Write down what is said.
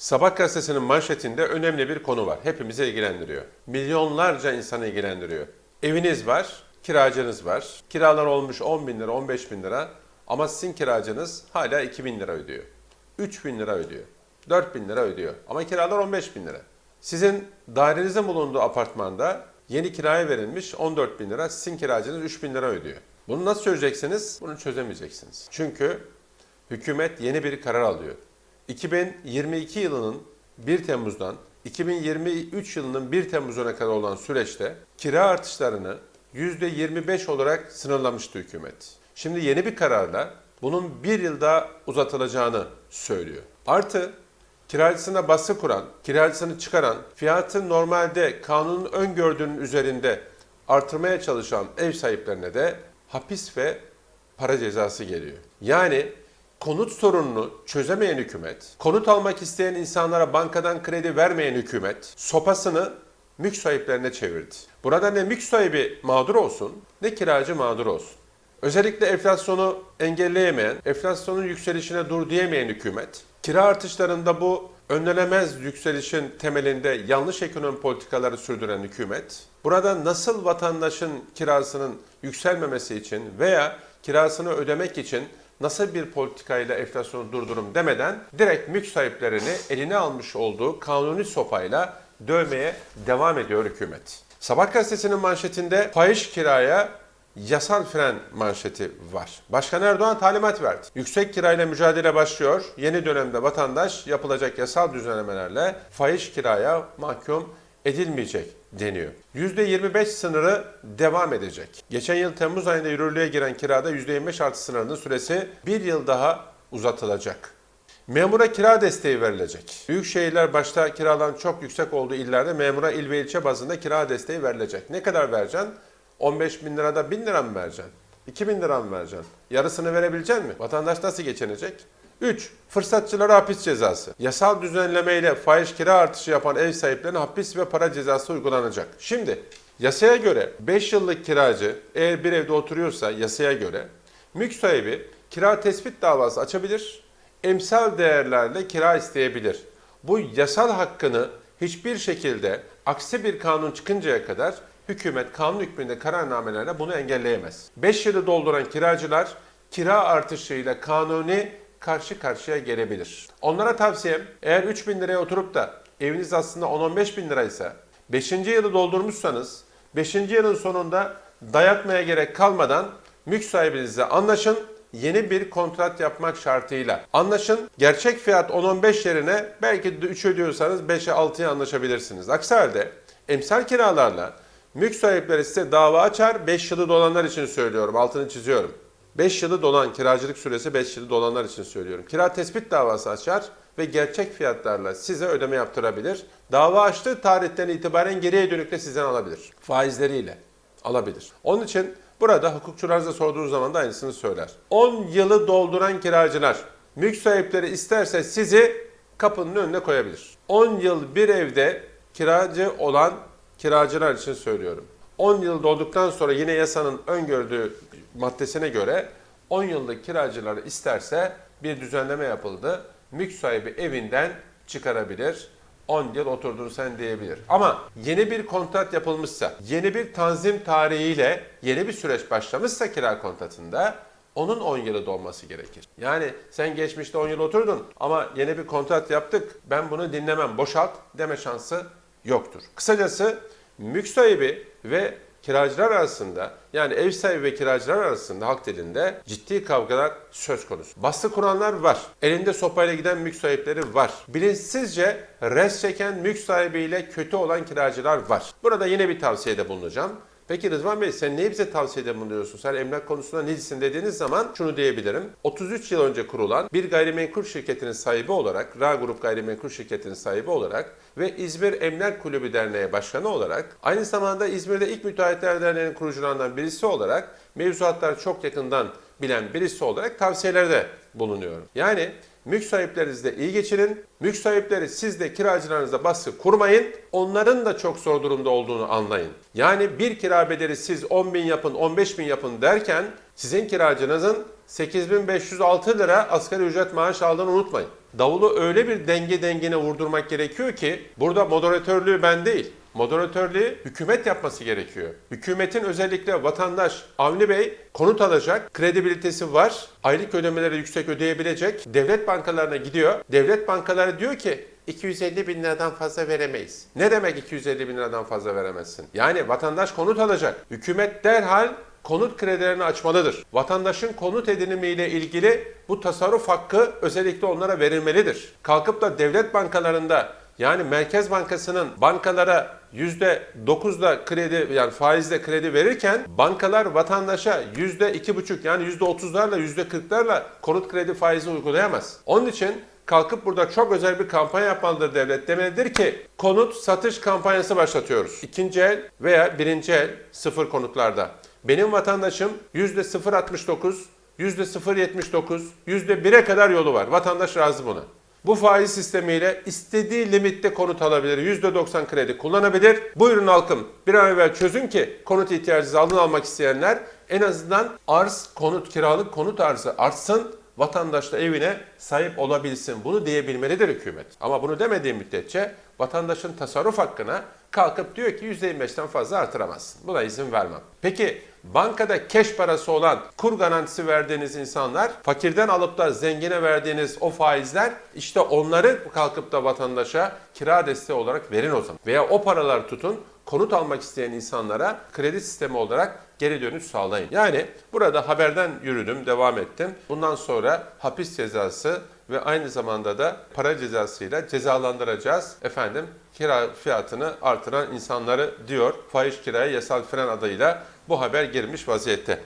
Sabah gazetesinin manşetinde önemli bir konu var. Hepimizi ilgilendiriyor. Milyonlarca insanı ilgilendiriyor. Eviniz var, kiracınız var. Kiralar olmuş 10 bin lira, 15 bin lira. Ama sizin kiracınız hala 2 bin lira ödüyor. 3 bin lira ödüyor. 4 bin lira ödüyor. Ama kiralar 15 bin lira. Sizin dairenizin bulunduğu apartmanda yeni kiraya verilmiş 14 bin lira. Sizin kiracınız 3 bin lira ödüyor. Bunu nasıl çözeceksiniz? Bunu çözemeyeceksiniz. Çünkü hükümet yeni bir karar alıyor. 2022 yılının 1 Temmuz'dan 2023 yılının 1 Temmuz'una kadar olan süreçte kira artışlarını %25 olarak sınırlamıştı hükümet. Şimdi yeni bir kararla bunun bir yıl daha uzatılacağını söylüyor. Artı kiracısına baskı kuran, kiracısını çıkaran, fiyatı normalde kanunun öngördüğünün üzerinde artırmaya çalışan ev sahiplerine de hapis ve para cezası geliyor. Yani konut sorununu çözemeyen hükümet, konut almak isteyen insanlara bankadan kredi vermeyen hükümet sopasını mülk sahiplerine çevirdi. Burada ne mülk sahibi mağdur olsun ne kiracı mağdur olsun. Özellikle enflasyonu engelleyemeyen, enflasyonun yükselişine dur diyemeyen hükümet, kira artışlarında bu önlenemez yükselişin temelinde yanlış ekonomi politikaları sürdüren hükümet, burada nasıl vatandaşın kirasının yükselmemesi için veya kirasını ödemek için nasıl bir politikayla enflasyonu durdurum demeden direkt mülk sahiplerini eline almış olduğu kanuni sopayla dövmeye devam ediyor hükümet. Sabah gazetesinin manşetinde fahiş kiraya yasal fren manşeti var. Başkan Erdoğan talimat verdi. Yüksek kirayla mücadele başlıyor. Yeni dönemde vatandaş yapılacak yasal düzenlemelerle fahiş kiraya mahkum edilmeyecek deniyor. %25 sınırı devam edecek. Geçen yıl Temmuz ayında yürürlüğe giren kirada %25 artı sınırının süresi bir yıl daha uzatılacak. Memura kira desteği verilecek. Büyük şehirler başta kiraların çok yüksek olduğu illerde memura il ve ilçe bazında kira desteği verilecek. Ne kadar vereceksin? 15 bin lirada 1000 lira mı vereceksin? 2000 lira mı vereceksin? Yarısını verebilecek mi? Vatandaş nasıl geçinecek? 3. Fırsatçılara hapis cezası. Yasal düzenlemeyle fahiş kira artışı yapan ev sahiplerine hapis ve para cezası uygulanacak. Şimdi yasaya göre 5 yıllık kiracı eğer bir evde oturuyorsa yasaya göre mülk sahibi kira tespit davası açabilir, emsal değerlerle kira isteyebilir. Bu yasal hakkını hiçbir şekilde aksi bir kanun çıkıncaya kadar hükümet kanun hükmünde kararnamelerle bunu engelleyemez. 5 yılı dolduran kiracılar kira artışıyla kanuni karşı karşıya gelebilir. Onlara tavsiyem eğer 3 bin liraya oturup da eviniz aslında 10-15 bin liraysa 5. yılı doldurmuşsanız 5. yılın sonunda dayatmaya gerek kalmadan mülk sahibinizle anlaşın yeni bir kontrat yapmak şartıyla. Anlaşın gerçek fiyat 10-15 yerine belki de 3 ödüyorsanız 5'e 6'ya anlaşabilirsiniz. Aksi halde emsal kiralarla mülk sahipleri size dava açar 5 yılı dolanlar için söylüyorum altını çiziyorum. 5 yılı dolan kiracılık süresi 5 yılı dolanlar için söylüyorum. Kira tespit davası açar ve gerçek fiyatlarla size ödeme yaptırabilir. Dava açtığı tarihten itibaren geriye dönük de sizden alabilir. Faizleriyle alabilir. Onun için burada hukukçularınıza sorduğunuz zaman da aynısını söyler. 10 yılı dolduran kiracılar mülk sahipleri isterse sizi kapının önüne koyabilir. 10 yıl bir evde kiracı olan kiracılar için söylüyorum. 10 yıl dolduktan sonra yine yasanın öngördüğü maddesine göre 10 yıllık kiracıları isterse bir düzenleme yapıldı. Mülk sahibi evinden çıkarabilir. 10 yıl oturdun sen diyebilir. Ama yeni bir kontrat yapılmışsa, yeni bir tanzim tarihiyle yeni bir süreç başlamışsa kira kontratında onun 10 yılı dolması gerekir. Yani sen geçmişte 10 yıl oturdun ama yeni bir kontrat yaptık ben bunu dinlemem boşalt deme şansı yoktur. Kısacası mülk sahibi ve kiracılar arasında yani ev sahibi ve kiracılar arasında halk dilinde ciddi kavgalar söz konusu. Baskı kuranlar var. Elinde sopayla giden mülk sahipleri var. Bilinçsizce res çeken mülk sahibiyle kötü olan kiracılar var. Burada yine bir tavsiyede bulunacağım. Peki Rıdvan Bey sen niye bize tavsiyede bulunuyorsun? Sen emlak konusunda necisin dediğiniz zaman şunu diyebilirim. 33 yıl önce kurulan bir gayrimenkul şirketinin sahibi olarak, Ra Grup Gayrimenkul Şirketi'nin sahibi olarak ve İzmir Emlak Kulübü Derneği Başkanı olarak, aynı zamanda İzmir'de ilk müteahhitler derneğinin kurucularından birisi olarak, mevzuatları çok yakından bilen birisi olarak tavsiyelerde bulunuyorum. Yani Mülk sahiplerinizle iyi geçinin. Mülk sahipleri siz de kiracılarınıza baskı kurmayın. Onların da çok zor durumda olduğunu anlayın. Yani bir kira bedeli siz 10 bin yapın, 15 bin yapın derken sizin kiracınızın 8506 lira asgari ücret maaş aldığını unutmayın. Davulu öyle bir denge dengine vurdurmak gerekiyor ki burada moderatörlüğü ben değil. Moderatörlüğü hükümet yapması gerekiyor. Hükümetin özellikle vatandaş Avni Bey konut alacak, kredibilitesi var, aylık ödemeleri yüksek ödeyebilecek, devlet bankalarına gidiyor. Devlet bankaları diyor ki 250 bin liradan fazla veremeyiz. Ne demek 250 bin liradan fazla veremezsin? Yani vatandaş konut alacak. Hükümet derhal konut kredilerini açmalıdır. Vatandaşın konut edinimiyle ilgili bu tasarruf hakkı özellikle onlara verilmelidir. Kalkıp da devlet bankalarında yani Merkez Bankası'nın bankalara %9'da kredi yani faizle kredi verirken bankalar vatandaşa %2,5 yani %30'larla %40'larla konut kredi faizi uygulayamaz. Onun için kalkıp burada çok özel bir kampanya yapmalıdır devlet. Demelidir ki konut satış kampanyası başlatıyoruz. İkinci el veya birinci el sıfır konutlarda. Benim vatandaşım %0.69, %0.79, %1'e kadar yolu var. Vatandaş razı buna. Bu faiz sistemiyle istediği limitte konut alabilir. %90 kredi kullanabilir. Buyurun halkım bir an evvel çözün ki konut ihtiyacınızı alın almak isteyenler en azından arz, konut, kiralık konut arzı artsın vatandaş da evine sahip olabilsin. Bunu diyebilmelidir hükümet. Ama bunu demediği müddetçe vatandaşın tasarruf hakkına kalkıp diyor ki %25'ten fazla artıramazsın. Buna izin vermem. Peki bankada keş parası olan kur garantisi verdiğiniz insanlar fakirden alıp da zengine verdiğiniz o faizler işte onları kalkıp da vatandaşa kira desteği olarak verin o zaman. Veya o paraları tutun konut almak isteyen insanlara kredi sistemi olarak geri dönüş sağlayın. Yani burada haberden yürüdüm, devam ettim. Bundan sonra hapis cezası ve aynı zamanda da para cezasıyla cezalandıracağız. Efendim kira fiyatını artıran insanları diyor. Fahiş kiraya yasal fren adıyla bu haber girmiş vaziyette.